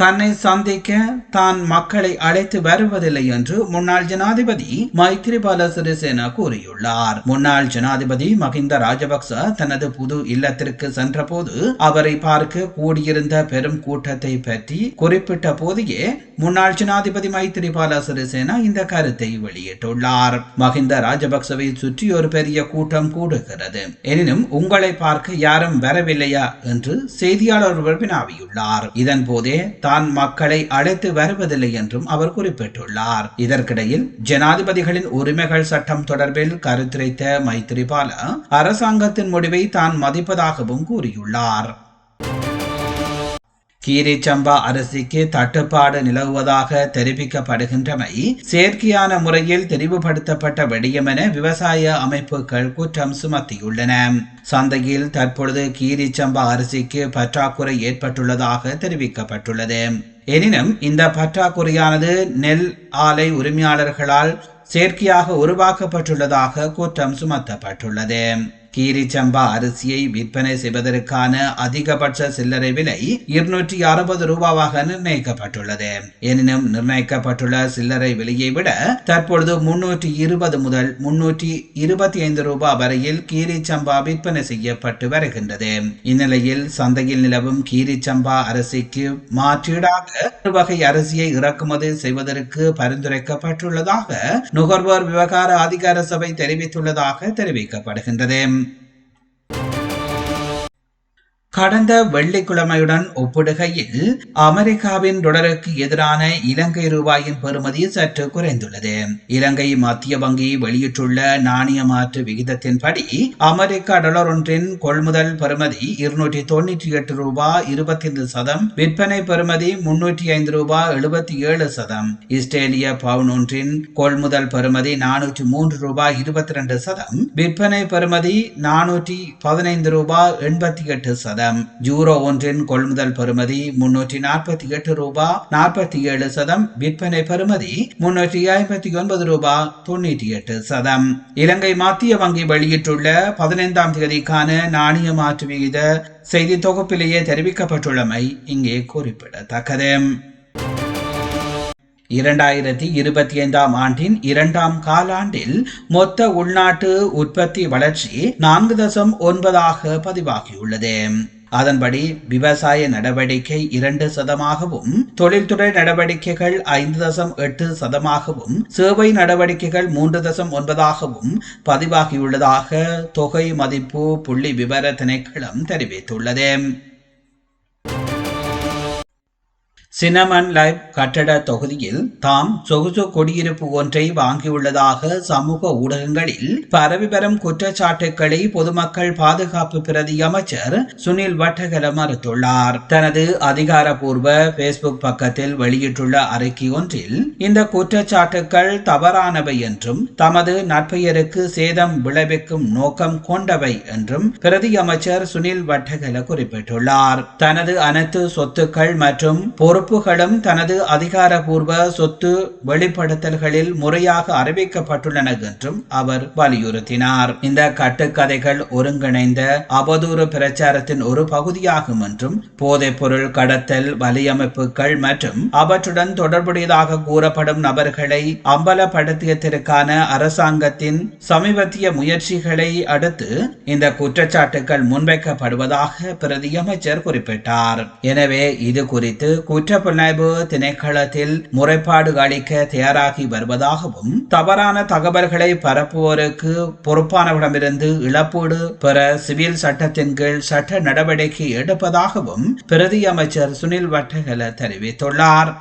தன்னை சந்திக்க தான் மக்களை அழைத்து வருவதில்லை என்று முன்னாள் ஜனாதிபதி மைத்ரிபால சிறிசேனா கூறியுள்ளார். முன்னாள் ஜனாதிபதி மஹிந்த ராஜபக்ச தனது புது இல்லத்திற்கு சென்றபோது அவரை பார்க்க கூடியிருந்த பெரும் கூட்டத்தை பற்றி குறிப்பிட்ட போதையே முன்னாள் ஜனாதிபதி மைத்ரிபால சிறிசேனா இந்த கருத்தை வெளியிட்டுள்ளார். மஹிந்த ராஜபக்சவை சுற்றி ஒரு பெரிய கூட்டம் கூடுகிறது. எனினும் உங்களை பார்க்க யாரும் வரவில்லையா? என்று செய்தியாளர் ஒருவர் வினாவியுள்ளார். இதன் போதே தான் மக்களை அழைத்து வருவதில்லை என்றும் அவர் குறிப்பிட்டுள்ளார். இதற்கிடையில் ஜனாதிபதிகளின் உரிமைகள் சட்டம் தொடர்பில் கருத்துரைத்த மைத்திரிபால அரசாங்கத்தின் முடிவை தான் மதிப்பதாகவும் கூறியுள்ளார். கீரிச்சம்பா அரிசிக்கு தட்டுப்பாடு நிலவுவதாக தெரிவிக்கப்படுகின்றமை செயற்கையான முறையில் தெரிவுபடுத்தப்பட்ட விடயம் என விவசாய அமைப்புகள் குற்றம் சுமத்தியுள்ளன. சந்தையில் தற்பொழுது கீரிச்சம்பா அரிசிக்கு பற்றாக்குறை ஏற்பட்டுள்ளதாக தெரிவிக்கப்பட்டுள்ளது. எனினும் இந்த பற்றாக்குறையானது நெல் ஆலை உரிமையாளர்களால் செயற்கையாக உருவாக்கப்பட்டுள்ளதாக குற்றம் சுமத்தப்பட்டுள்ளது. கீரிச்சம்பா அரிசியை விற்பனை செய்வதற்கான அதிகபட்ச சில்லறை விலை இருநூற்றி அறுபது ரூபாவாக நிர்ணயிக்கப்பட்டுள்ளது. எனினும் நிர்ணயிக்கப்பட்டுள்ள சில்லறை விலையை விட தற்பொழுது முன்னூற்றி இருபது முதல் முன்னூற்றி இருபத்தி ஐந்து ரூபாய் வரையில் கீரிச்சம்பா விற்பனை செய்யப்பட்டு வருகின்றது. இந்நிலையில் சந்தையில் நிலவும் கீரிச்சம்பா அரிசிக்கு மாற்றீடாக ஒரு வகை அரிசியை இறக்குமதி செய்வதற்கு பரிந்துரைக்கப்பட்டுள்ளதாக நுகர்வோர் விவகார அதிகார சபை தெரிவித்துள்ளதாக தெரிவிக்கப்படுகின்றது. கடந்த வெள்ளிக்கிழமையுடன் ஒப்பிடுகையில் அமெரிக்காவின் டொலருக்கு எதிரான இலங்கை ரூபாயின் பெறுமதி சற்று குறைந்துள்ளது. இலங்கை மத்திய வங்கி வெளியிட்டுள்ள நாணய மாற்று விகிதத்தின்படி அமெரிக்க டாலர் ஒன்றின் கொள்முதல் பெறுமதி இருநூற்றி தொண்ணூற்றி எட்டு ரூபாய் இருபத்தி ஐந்து சதம் விற்பனை பெறுமதி முன்னூற்றி ஐந்து ரூபாய் எழுபத்தி ஏழு சதம் இஸ்ரேலிய பவுன் ஒன்றின் கொள்முதல் பெறுமதி நானூற்றி மூன்று ரூபாய் இருபத்தி ரெண்டு சதம் விற்பனை பெறுமதி நானூற்றி பதினைந்து ரூபாய் எண்பத்தி எட்டு சதம். சதம். ஜூரோ ஒன்றின் கொள்முதல் பெறுமதி முன்னூற்றி நாற்பத்தி எட்டு ரூபாய் நாற்பத்தி ஏழு சதம். விற்பனை பெறுமதி முன்னூற்றி ஐம்பத்தி ஒன்பது ரூபாய் தொண்ணூற்றி எட்டு சதம். இலங்கை மத்திய வங்கி வெளியிட்டுள்ள பதினைந்தாம் தேதிக்கான நாணய மாற்று விகித செய்தி தொகுப்பிலேயே தெரிவிக்கப்பட்டுள்ளமை இங்கே குறிப்பிடத்தக்கது. இரண்டாயிரத்தி இருபத்தி ஐந்தாம் ஆண்டின் இரண்டாம் காலாண்டில் மொத்த உள்நாட்டு உற்பத்தி வளர்ச்சி நான்கு தசம் ஒன்பதாக பதிவாகியுள்ளது. அதன்படி விவசாய நடவடிக்கை இரண்டு சதமாகவும் தொழில்துறை நடவடிக்கைகள் ஐந்து தசம் எட்டு சதமாகவும் சேவை நடவடிக்கைகள் மூன்று தசம் ஒன்பதாகவும் பதிவாகியுள்ளதாக தொகை மதிப்பு புள்ளி விவர திணைக்களம் தெரிவித்துள்ளது. சினமன் லைவ் கட்டட தொகுதியில் தாம் சொகுசு குடியிருப்பு ஒன்றை வாங்கியுள்ளதாக சமூக ஊடகங்களில் பரவி வரும் குற்றச்சாட்டுக்களை பொதுமக்கள் பாதுகாப்பு பிரதி அமைச்சர் சுனில் வட்டகல மறுத்துள்ளார். தனது அதிகாரப்பூர்வ பேஸ்புக் பக்கத்தில் வெளியிட்டுள்ள அறிக்கை ஒன்றில் இந்த குற்றச்சாட்டுக்கள் தவறானவை என்றும் தமது நற்பெயருக்கு சேதம் விளைவிக்கும் நோக்கம் கொண்டவை என்றும் பிரதி அமைச்சர் சுனில் வட்டகல குறிப்பிட்டுள்ளார். தனது அனைத்து சொத்துக்கள் மற்றும் பொருள் பொறுப்புகளும் தனது அதிகாரபூர்வ சொத்து வெளிப்படுத்தல்களில் முறையாக அறிவிக்கப்பட்டுள்ளன என்றும் அவர் வலியுறுத்தினார். இந்த கட்டுக்கதைகள் ஒருங்கிணைந்த அவதூறு பிரச்சாரத்தின் ஒரு பகுதியாகும் என்றும் போதைப்பொருள் கடத்தல் வலியமைப்புகள் மற்றும் அவற்றுடன் தொடர்புடையதாக கூறப்படும் நபர்களை அம்பலப்படுத்தியதற்கான அரசாங்கத்தின் சமீபத்திய முயற்சிகளை அடுத்து இந்த குற்றச்சாட்டுகள் முன்வைக்கப்படுவதாக பிரதியமைச்சர் குறிப்பிட்டார். எனவே இது குறித்து குற்ற குற்றப்புலனாய்வு திணைக்களத்தில் முறைப்பாடு அளிக்க தயாராகி வருவதாகவும் தவறான தகவல்களை பரப்புவோருக்கு பொறுப்பானவரிடமிருந்து இழப்பீடு பெற சிவில் சட்டத்தின் கீழ் சட்ட நடவடிக்கை எடுப்பதாகவும் பிரதி அமைச்சர் சுனில் வட்டகல தெரிவித்துள்ளார்.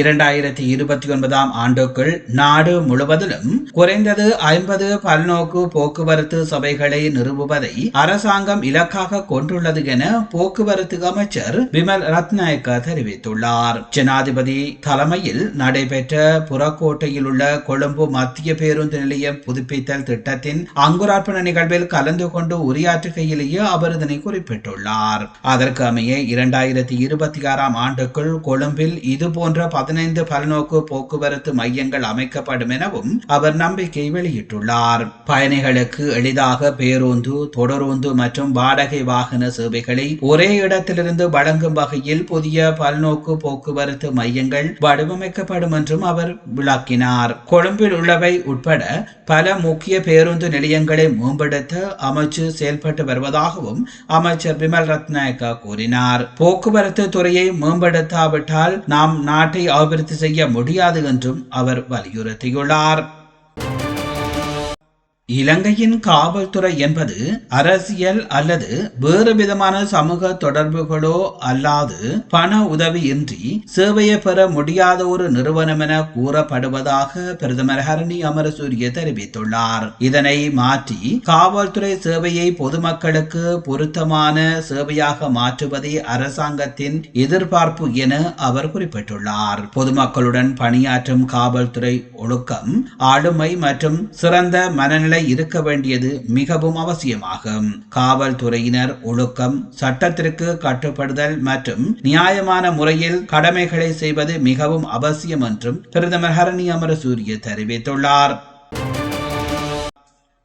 இரண்டாயிரத்தி இருபத்தி ஒன்பதாம் ஆண்டுக்குள் நாடு முழுவதிலும் குறைந்தது ஐம்பது பல்நோக்கு போக்குவரத்து சபைகளை நிறுவுவதை அரசாங்கம் இலக்காக கொண்டுள்ளது என போக்குவரத்து அமைச்சர் விமல் ரத்நாயக்க தெரிவித்துள்ளார். ஜனாதிபதி தலைமையில் நடைபெற்ற புறக்கோட்டையில் உள்ள கொழும்பு மத்திய பேருந்து நிலையம் புதுப்பித்தல் திட்டத்தின் அங்குரார்ப்பண நிகழ்வில் கலந்து கொண்டு உரையாற்றுகையிலேயே அவர் இதனை குறிப்பிட்டுள்ளார். அதற்கு அமைய இரண்டாயிரத்தி இருபத்தி ஆறாம் ஆண்டுக்குள் கொழும்பில் இதுபோன்ற பதினைந்து பல்நோக்கு போக்குவரத்து மையங்கள் அமைக்கப்படும் எனவும் அவர் நம்பிக்கை வெளியிட்டுள்ளார். பயணிகளுக்கு எளிதாக பேருந்து தொடருந்து மற்றும் வாடகை வாகன சேவைகளை ஒரே இடத்திலிருந்து வழங்கும் வகையில் புதிய பல்நோக்கு போக்குவரத்து மையங்கள் வடிவமைக்கப்படும் என்றும் அவர் விளக்கினார். கொழும்பில் உள்ளவை உட்பட பல முக்கிய பேருந்து நிலையங்களை மேம்படுத்த அமைச்சு செயல்பட்டு வருவதாகவும் அமைச்சர் விமல் ரத்நாயக்கா கூறினார். போக்குவரத்து துறையை மேம்படுத்தாவிட்டால் நாம் நாட்டை அபிவிருத்தி செய்ய முடியாது என்றும் அவர் வலியுறுத்தியுள்ளார். இலங்கையின் காவல்துறை என்பது அரசியல் அல்லது வேறு விதமான சமூக தொடர்புகளோ அல்லாது பண உதவியின்றி சேவையை பெற முடியாத ஒரு நிறுவனம் என கூறப்படுவதாக பிரதமர் ஹரணி அமரசூரிய தெரிவித்துள்ளார். இதனை மாற்றி காவல்துறை சேவையை பொதுமக்களுக்கு பொருத்தமான சேவையாக மாற்றுவதே அரசாங்கத்தின் எதிர்பார்ப்பு என அவர் குறிப்பிட்டுள்ளார். பொதுமக்களுடன் பணியாற்றும் காவல்துறை ஒழுக்கம் ஆளுமை மற்றும் சிறந்த மனநிலை இருக்க வேண்டியது மிகவும் அவசியமாகும் காவல்துறையினர் ஒழுக்கம் சட்டத்திற்கு கட்டுப்படுதல் மற்றும் நியாயமான முறையில் கடமைகளை செய்வது மிகவும் அவசியம் என்றும் பிரதமர் ஹரணி அமரசூரிய தெரிவித்துள்ளார்.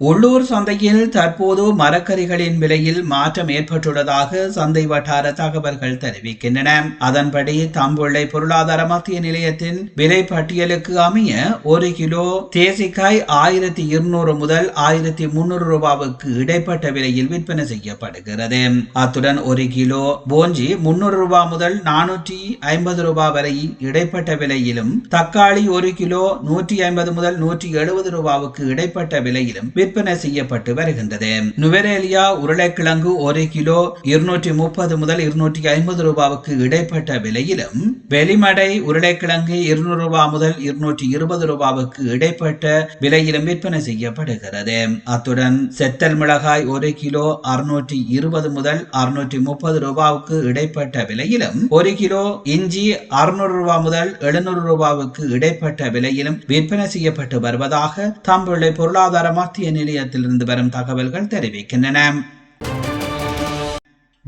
உள்ளூர் சந்தையில் தற்போது மரக்கறிகளின் விலையில் மாற்றம் ஏற்பட்டுள்ளதாக சந்தை வட்டார தகவல்கள் தெரிவிக்கின்றன. அதன்படி தம்புள்ளை பொருளாதார மத்திய நிலையத்தின் விலை பட்டியலுக்கு அமைய ஒரு கிலோ தேசிக்காய் ஆயிரத்தி இருநூறு முதல் ஆயிரத்தி முன்னூறு ரூபாவுக்கு இடைப்பட்ட விலையில் விற்பனை செய்யப்படுகிறது. அத்துடன் ஒரு கிலோ போஞ்சி முன்னூறு ரூபாய் முதல் நானூற்றி ஐம்பது ரூபாய் வரை இடைப்பட்ட விலையிலும் தக்காளி ஒரு கிலோ நூற்றி ஐம்பது முதல் நூற்றி எழுபது ரூபாவுக்கு இடைப்பட்ட விலையிலும் விற்பனை செய்யப்பட்டு வருகின்றது. நுவரேலியா உருளைக்கிழங்கு ஒரு கிலோ இருநூற்றி முப்பது முதல் இருநூற்றி ஐம்பது ரூபாவுக்கு இடைப்பட்ட விலையிலும் வெளிமடை உருளைக்கிழங்கு இருநூறு ரூபாய் முதல் இருநூற்றி இருபது ரூபாவுக்கு இடைப்பட்ட விலையிலும் விற்பனை செய்யப்படுகிறது. அத்துடன் செத்தல் மிளகாய் ஒரு கிலோ அறுநூற்றி இருபது முதல் அறுநூற்றி முப்பது ரூபாவுக்கு இடைப்பட்ட விலையிலும் ஒரு கிலோ இஞ்சி அறுநூறு ரூபாய் முதல் எழுநூறு ரூபாவுக்கு இடைப்பட்ட விலையிலும் விற்பனை செய்யப்பட்டு வருவதாக தம்புள்ளை பொருளாதார மத்திய நிலையத்திலிருந்து வரும் தகவல்கள் தெரிவிக்கின்றன.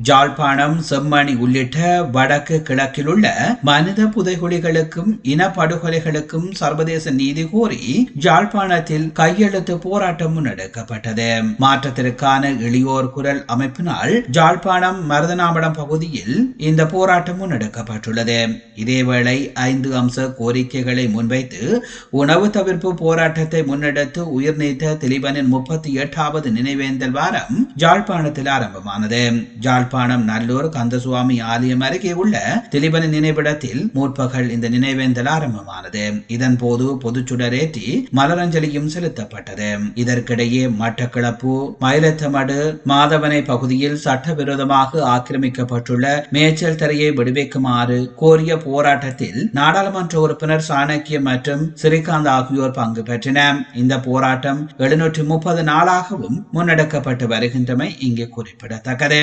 ஜாழ்ப்பாணம் செம்மணி உள்ளிட்ட வடக்கு கிழக்கில் உள்ள மனித புதைகுழிகளுக்கும் இனப்படுகொலைகளுக்கும் சர்வதேச நீதி கோரி ஜாழ்ப்பாணத்தில் கையெழுத்து போராட்டம் முன்னெடுக்கப்பட்டது. மாற்றத்திற்கான இளையோர் குரல் அமைப்பினால் ஜாழ்ப்பாணம் மருதனாமடம் பகுதியில் இந்த போராட்டம் முன்னெடுக்கப்பட்டுள்ளது. இதேவேளை ஐந்து அம்ச கோரிக்கைகளை முன்வைத்து உணவு தவிர்ப்பு போராட்டத்தை முன்னெடுத்து உயிர் நீத்த திலீபனின் முப்பத்தி எட்டாவது நினைவேந்தல் வாரம் ஜாழ்ப்பாணத்தில் ஆரம்பமானது. ஜாழ் யாழ்ப்பாணம் நல்லூர் கந்தசுவாமி ஆலயம் அருகே உள்ள திலீபனின் நினைவிடத்தில் முற்பகல் இந்த நினைவேந்தல் ஆரம்பமானது. இதன் போது பொதுச்சுடரேற்றி மலரஞ்சலியும் செலுத்தப்பட்டது. இதற்கிடையே மட்டக்களப்பு மயிலத்தமடு மாதவனை பகுதியில் சட்டவிரோதமாக ஆக்கிரமிக்கப்பட்டுள்ள மேய்ச்சல் தரையை விடுவிக்குமாறு கோரிய போராட்டத்தில் நாடாளுமன்ற உறுப்பினர் சாணக்கியம் மற்றும் ஸ்ரீகாந்த் ஆகியோர் பங்கு பெற்றன இந்த போராட்டம் எழுநூற்றி முப்பது நாளாகவும் முன்னெடுக்கப்பட்டு வருகின்றமை இங்கே குறிப்பிடத்தக்கது.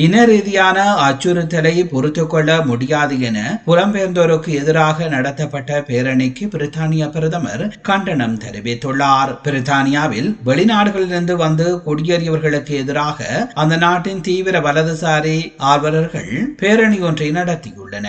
இன ரீதியான அச்சுறுத்தலை பொறுத்து கொள்ள முடியாது என புலம்பெயர்ந்தோருக்கு எதிராக நடத்தப்பட்ட பேரணிக்கு பிரித்தானிய பிரதமர் கண்டனம் தெரிவித்துள்ளார். பிரித்தானியாவில் வெளிநாடுகளிலிருந்து வந்து குடியேறியவர்களுக்கு எதிராக அந்த நாட்டின் தீவிர வலதுசாரி ஆர்வலர்கள் பேரணி ஒன்றை நடத்தியுள்ளன.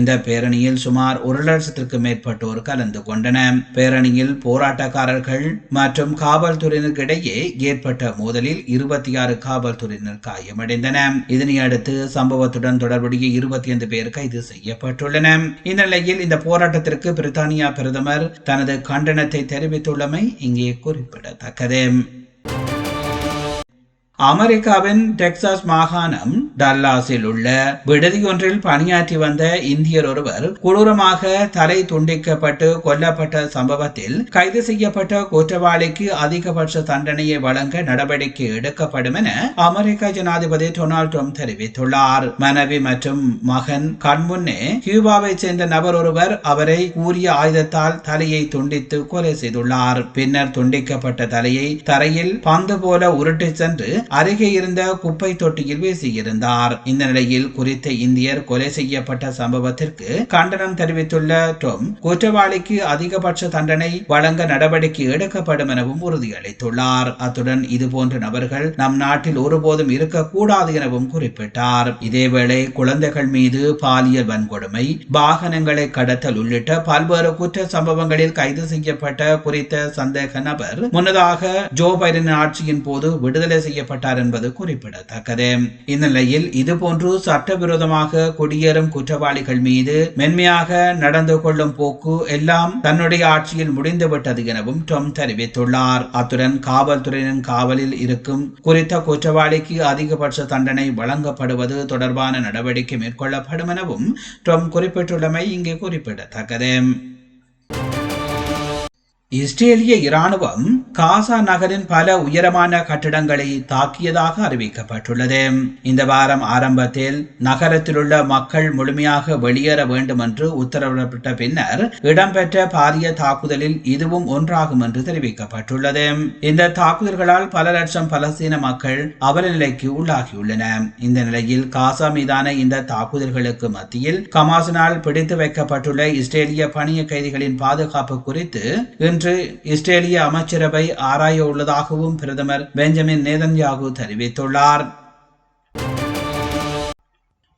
இந்த பேரணியில் சுமார் ஒரு லட்சத்திற்கு மேற்பட்டோர் கலந்து கொண்டன பேரணியில் போராட்டக்காரர்கள் மற்றும் காவல்துறையினருக்கிடையே ஏற்பட்ட மோதலில் இருபத்தி ஆறு காவல்துறையினர் காயமடைந்தனர். இதனை அடுத்து சம்பவத்துடன் தொடர்புடைய இருபத்தி ஐந்து பேர் கைது செய்யப்பட்டுள்ளன. இந்நிலையில் இந்த போராட்டத்திற்கு பிரித்தானியா பிரதமர் தனது கண்டனத்தை தெரிவித்துள்ளமை இங்கே குறிப்பிடத்தக்கது. அமெரிக்காவின் டெக்சாஸ் மாகாணம் டல்லாஸில் உள்ள விடுதியொன்றில் பணியாற்றி வந்த இந்தியர் ஒருவர் கொடூரமாக தலை துண்டிக்கப்பட்டு கொல்லப்பட்ட சம்பவத்தில் கைது செய்யப்பட்ட குற்றவாளிக்கு அதிகபட்ச தண்டனையை வழங்க நடவடிக்கை எடுக்கப்படும் என அமெரிக்க ஜனாதிபதி டொனால்ட் ட்ரம்ப் தெரிவித்துள்ளார். மனைவி மற்றும் மகன் கண்முன்னே கியூபாவை சேர்ந்த நபர் ஒருவர் அவரை கூறிய ஆயுதத்தால் தலையை துண்டித்து கொலை செய்துள்ளார். பின்னர் துண்டிக்கப்பட்ட தலையை தரையில் பந்து போல உருட்டி சென்று அருகே இருந்த குப்பை தொட்டியில் வீசியிருந்தார். இந்த நிலையில் குறித்த இந்தியர் கொலை செய்யப்பட்ட சம்பவத்திற்கு கண்டனம் தெரிவித்துள்ள டொம் குற்றவாளிக்கு அதிகபட்ச தண்டனை வழங்க நடவடிக்கை எடுக்கப்படும் எனவும் உறுதியளித்துள்ளார். அத்துடன் இதுபோன்ற நபர்கள் நம் நாட்டில் ஒருபோதும் இருக்கக்கூடாது எனவும் குறிப்பிட்டார். இதேவேளை குழந்தைகள் மீது பாலியல் வன்கொடுமை வாகனங்களை கடத்தல் உள்ளிட்ட பல்வேறு குற்ற சம்பவங்களில் கைது செய்யப்பட்ட குறித்த சந்தேக நபர் முன்னதாக ஜோ பைடன் ஆட்சியின் போது விடுதலை செய்யப்பட்டார் என்பது குறிப்பிடத்தக்கது. இந்நிலையில் இதுபோன்று சட்டவிரோதமாக குடியேறும் குற்றவாளிகள் மீது மென்மையாக நடந்து கொள்ளும் போக்கு எல்லாம் தன்னுடைய ஆட்சியில் முடிந்துவிட்டது எனவும் ட்ரம்ப் தெரிவித்துள்ளார். அத்துடன் காவல்துறையின் காவலில் இருக்கும் குறித்த குற்றவாளிக்கு அதிகபட்ச தண்டனை வழங்கப்படுவது தொடர்பான நடவடிக்கை மேற்கொள்ளப்படும் எனவும் ட்ரம்ப் குறிப்பிட்டுள்ளமை இங்கே குறிப்பிடத்தக்கது. இஸ்ரேலிய இராணுவம் காசா நகரின் பல உயரமான கட்டிடங்களை தாக்கியதாக அறிவிக்கப்பட்டுள்ளது. இந்த வாரம் ஆரம்பத்தில் நகரத்தில் உள்ள மக்கள் முழுமையாக வெளியேற வேண்டும் என்று உத்தரவிடப்பட்ட பின்னர் இடம்பெற்ற பாரிய தாக்குதலில் இதுவும் ஒன்றாகும் என்று தெரிவிக்கப்பட்டுள்ளது. இந்த தாக்குதல்களால் பல லட்சம் பலஸ்தீன மக்கள் அவல நிலைக்கு உள்ளாகியுள்ளன. இந்த நிலையில் காசா மீதான இந்த தாக்குதல்களுக்கு மத்தியில் கமாசினால் பிடித்து வைக்கப்பட்டுள்ள இஸ்ரேலிய பணிய கைதிகளின் பாதுகாப்பு குறித்து என்று இஸ்ரேலிய அமைச்சரவை ஆராய உள்ளதாகவும் பிரதமர் பெஞ்சமின் நேதன்யாகு தெரிவித்துள்ளார்.